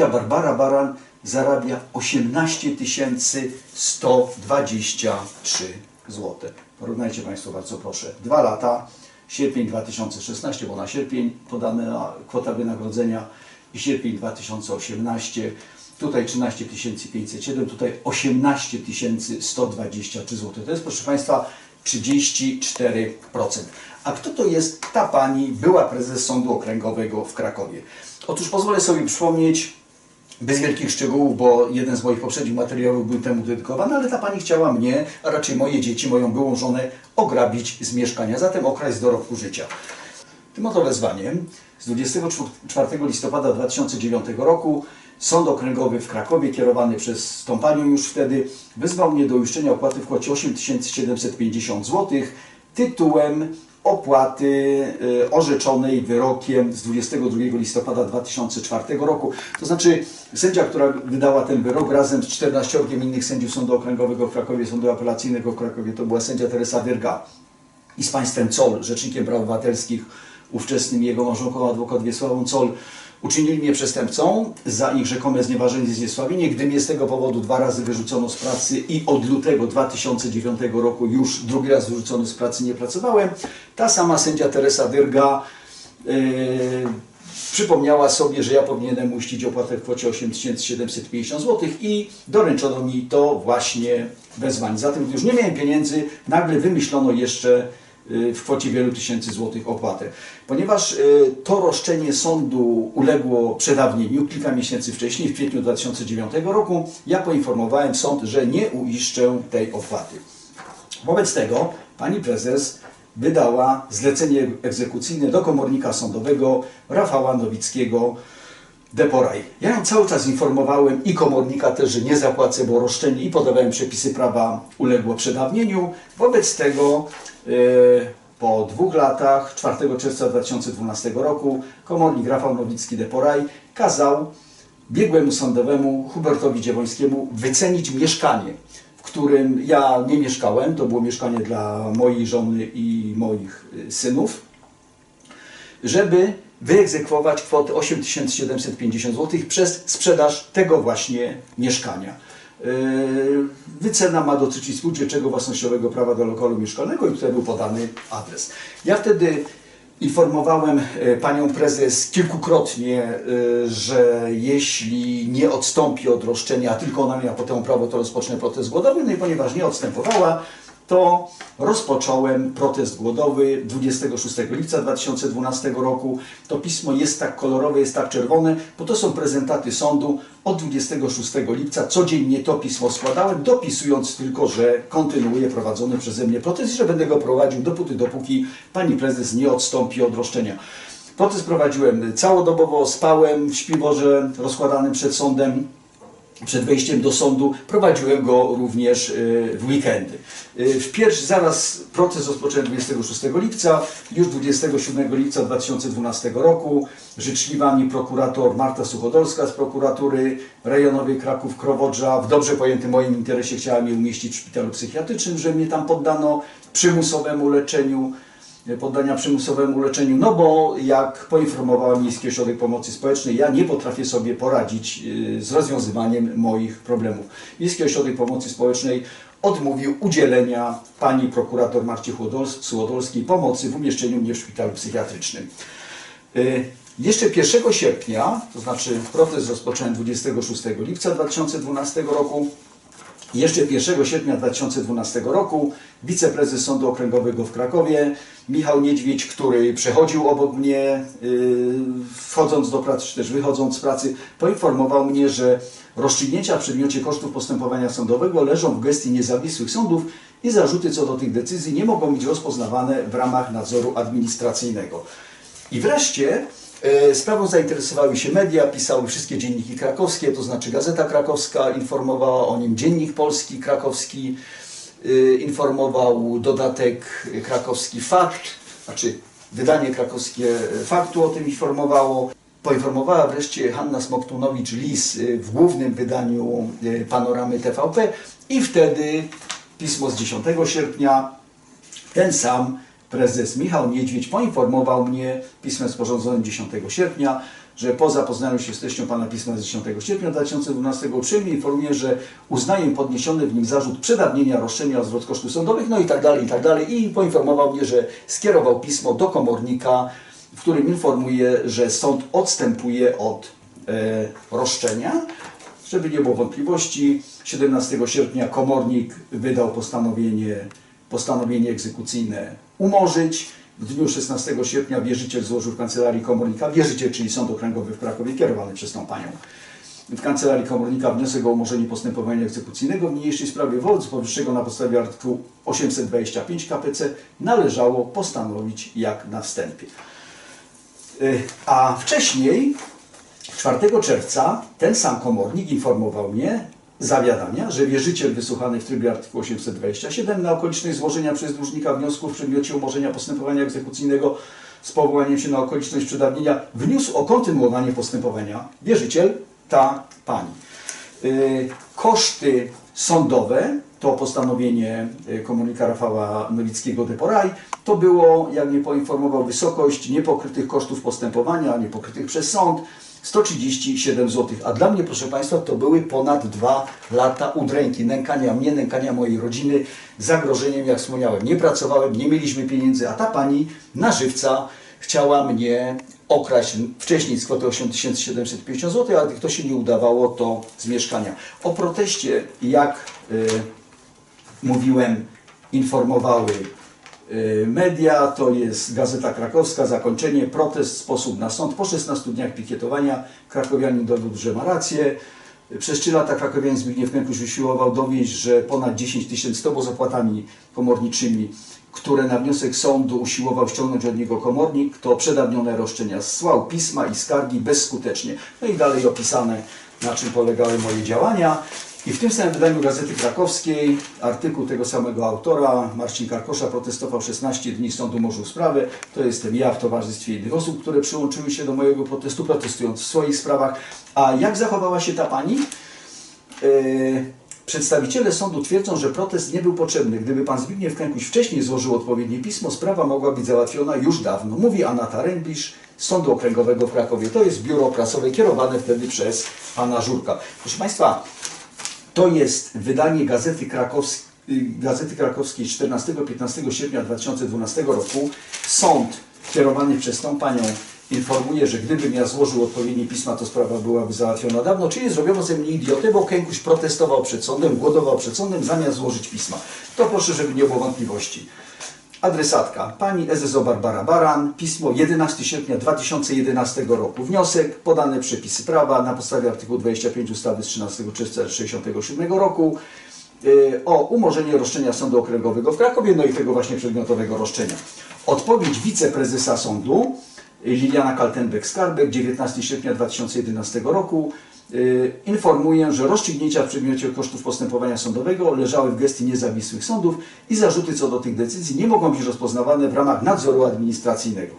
sędzia Barbara Baran zarabia 18 123 zł. Porównajcie Państwo bardzo proszę. Dwa lata, sierpień 2016, bo na sierpień podana kwota wynagrodzenia i sierpień 2018. Tutaj 13 507, tutaj 18 123 zł. To jest, proszę Państwa, 34%. A kto to jest ta pani, była prezes Sądu Okręgowego w Krakowie? Otóż pozwolę sobie przypomnieć, bez wielkich szczegółów, bo jeden z moich poprzednich materiałów był temu dedykowany, ale ta pani chciała mnie, a raczej moje dzieci, moją byłą żonę ograbić z mieszkania, zatem okraść dorobku życia. Tym oto wezwaniem z 24 listopada 2009 roku Sąd Okręgowy w Krakowie, kierowany przez tą panią już wtedy, wezwał mnie do uiszczenia opłaty w kwocie 8750 zł tytułem opłaty y, orzeczonej wyrokiem z 22 listopada 2004 roku. To znaczy sędzia, która wydała ten wyrok razem z 14 innych sędziów Sądu Okręgowego w Krakowie, Sądu Apelacyjnego w Krakowie, to była sędzia Teresa Wyrga i z państwem Col, rzecznikiem praw obywatelskich, ówczesnym jego małżonką adwokat Wiesławą Col, uczynili mnie przestępcą za ich rzekome znieważenie i zniesławienie, gdy mnie z tego powodu dwa razy wyrzucono z pracy i od lutego 2009 roku już drugi raz wyrzucony z pracy nie pracowałem. Ta sama sędzia Teresa Dyrga yy, przypomniała sobie, że ja powinienem uiścić opłatę w kwocie 8750 zł i doręczono mi to właśnie wezwanie. Zatem gdy już nie miałem pieniędzy, nagle wymyślono jeszcze w kwocie wielu tysięcy złotych opłatę. Ponieważ y, to roszczenie sądu uległo przedawnieniu kilka miesięcy wcześniej, w kwietniu 2009 roku, ja poinformowałem sąd, że nie uiszczę tej opłaty. Wobec tego pani prezes wydała zlecenie egzekucyjne do komornika sądowego Rafała Nowickiego Deporaj. Ja ją cały czas informowałem i komornika też, że nie zapłacę, bo roszczenie i podawałem przepisy prawa uległo przedawnieniu. Wobec tego e, po dwóch latach, 4 czerwca 2012 roku, komornik Rafał Nowicki Deporaj kazał biegłemu sądowemu Hubertowi Dziewońskiemu wycenić mieszkanie, w którym ja nie mieszkałem. To było mieszkanie dla mojej żony i moich y, synów żeby wyegzekwować kwotę 8750 zł przez sprzedaż tego właśnie mieszkania. Yy, Wycena ma dotyczyć spółdzielczego własnościowego prawa do lokalu mieszkalnego i tutaj był podany adres. Ja wtedy informowałem e, panią prezes kilkukrotnie, e, że jeśli nie odstąpi od roszczenia, tylko ona miała potem prawo, to rozpocznę protest głodowy. No i ponieważ nie odstępowała, to rozpocząłem protest głodowy 26 lipca 2012 roku. To pismo jest tak kolorowe, jest tak czerwone, bo to są prezentaty sądu. Od 26 lipca codziennie to pismo składałem, dopisując tylko, że kontynuuję prowadzony przeze mnie protest i że będę go prowadził dopóty, dopóki pani prezes nie odstąpi od roszczenia. Protest prowadziłem całodobowo, spałem w śpiworze rozkładanym przed sądem przed wejściem do sądu, prowadziłem go również y, w weekendy. Y, W pierwszy, zaraz proces rozpocząłem 26 lipca, już 27 lipca 2012 roku życzliwa mi prokurator Marta Suchodolska z prokuratury rejonowej Kraków-Krowodrza w dobrze pojętym moim interesie chciała mnie umieścić w szpitalu psychiatrycznym, że mnie tam poddano przymusowemu leczeniu poddania przymusowemu leczeniu, no bo jak poinformowała Miejski Ośrodek Pomocy Społecznej, ja nie potrafię sobie poradzić y, z rozwiązywaniem moich problemów. Miejski Ośrodek Pomocy Społecznej odmówił udzielenia pani prokurator Marcie Sułodolskiej pomocy w umieszczeniu mnie w szpitalu psychiatrycznym. Y, Jeszcze 1 sierpnia, to znaczy protest rozpocząłem 26 lipca 2012 roku, jeszcze 1 sierpnia 2012 roku wiceprezes Sądu Okręgowego w Krakowie, Michał Niedźwiedź, który przechodził obok mnie, yy, wchodząc do pracy, czy też wychodząc z pracy, poinformował mnie, że rozstrzygnięcia w przedmiocie kosztów postępowania sądowego leżą w gestii niezawisłych sądów i zarzuty co do tych decyzji nie mogą być rozpoznawane w ramach nadzoru administracyjnego. I wreszcie sprawą zainteresowały się media, pisały wszystkie dzienniki krakowskie, to znaczy Gazeta Krakowska informowała o nim, Dziennik Polski Krakowski e, informował, dodatek krakowski Fakt, znaczy wydanie krakowskie Faktu o tym informowało. Poinformowała wreszcie Hanna Smoktunowicz-Lis e, w głównym wydaniu e, Panoramy TVP i wtedy pismo z 10 sierpnia ten sam prezes Michał Niedźwiedź poinformował mnie pismem sporządzonym 10 sierpnia, że po zapoznaniu się z treścią pana pisma z 10 sierpnia 2012 uprzejmie informuję, że uznaję podniesiony w nim zarzut przedawnienia roszczenia o zwrot kosztów sądowych, no i tak dalej, i tak dalej. I poinformował mnie, że skierował pismo do komornika, w którym informuje, że sąd odstępuje od e, roszczenia. Żeby nie było wątpliwości, 17 sierpnia komornik wydał postanowienie, postanowienie egzekucyjne umorzyć. W dniu 16 sierpnia wierzyciel złożył w kancelarii komornika, wierzyciel, czyli Sąd Okręgowy w Krakowie, kierowany przez tą panią, w kancelarii komornika wniosek o umorzenie postępowania egzekucyjnego w niniejszej sprawie wobec powyższego na podstawie artykułu 825 KPC należało postanowić jak na wstępie. Y, A wcześniej 4 czerwca ten sam komornik informował mnie, zawiadamia, że wierzyciel wysłuchany w trybie artykułu 827 na okoliczność złożenia przez dłużnika wniosku w przedmiocie umorzenia postępowania egzekucyjnego z powołaniem się na okoliczność przedawnienia wniósł o kontynuowanie postępowania. Wierzyciel, ta pani. Y, Koszty sądowe, to postanowienie y, komornika Rafała Nowickiego de Poraj, to było, jak mnie poinformował, wysokość niepokrytych kosztów postępowania, niepokrytych przez sąd, 137 zł. A dla mnie, proszę Państwa, to były ponad dwa lata udręki, nękania mnie, nękania mojej rodziny, zagrożeniem, jak wspomniałem. Nie pracowałem, nie mieliśmy pieniędzy, a ta pani na żywca chciała mnie okraść wcześniej z kwoty 8750 zł, ale gdy to się nie udawało, to z mieszkania. O proteście, jak y, mówiłem, informowały media, to jest Gazeta Krakowska, zakończenie, protest, sposób na sąd. Po 16 dniach pikietowania krakowianin dowiódł, że ma rację. Przez 3 lata krakowianin Zbigniew Kękuś usiłował dowieść, że ponad 10 tysięcy, to było z opłatami komorniczymi, które na wniosek sądu usiłował ściągnąć od niego komornik, to przedawnione roszczenia zsłał pisma i skargi bezskutecznie. No i dalej opisane, na czym polegały moje działania. I w tym samym wydaniu Gazety Krakowskiej artykuł tego samego autora, Marcin Karkosza, protestował 16 dni, sąd umorzył sprawę. To jestem ja w towarzystwie innych osób, które przyłączyły się do mojego protestu, protestując w swoich sprawach. A jak zachowała się ta pani? Yy, Przedstawiciele sądu twierdzą, że protest nie był potrzebny. Gdyby pan Zbigniew Kękuś wcześniej złożył odpowiednie pismo, sprawa mogła być załatwiona już dawno. Mówi Anata Rębisz z Sądu Okręgowego w Krakowie. To jest biuro prasowe kierowane wtedy przez pana Żurka. Proszę państwa, to jest wydanie Gazety, Krakows- y, Gazety Krakowskiej 14-15 sierpnia 2012 roku. Sąd kierowany przez tą panią informuje, że gdybym ja złożył odpowiednie pisma, to sprawa byłaby załatwiona dawno, czyli zrobiono ze mnie idiotę, bo Kękuś protestował przed sądem, głodował przed sądem, zamiast złożyć pisma. To proszę, żeby nie było wątpliwości. Adresatka pani SSO Barbara Baran, pismo 11 sierpnia 2011 roku. Wniosek, podane przepisy prawa na podstawie artykułu 25 ustawy z 13 czerwca 1967 roku y, o umorzenie roszczenia Sądu Okręgowego w Krakowie, no i tego właśnie przedmiotowego roszczenia. Odpowiedź wiceprezesa sądu y, Liliana Kaltenbeck-Skarbek 19 sierpnia 2011 roku informuję, że rozstrzygnięcia w przedmiocie kosztów postępowania sądowego leżały w gestii niezawisłych sądów i zarzuty co do tych decyzji nie mogą być rozpoznawane w ramach nadzoru administracyjnego.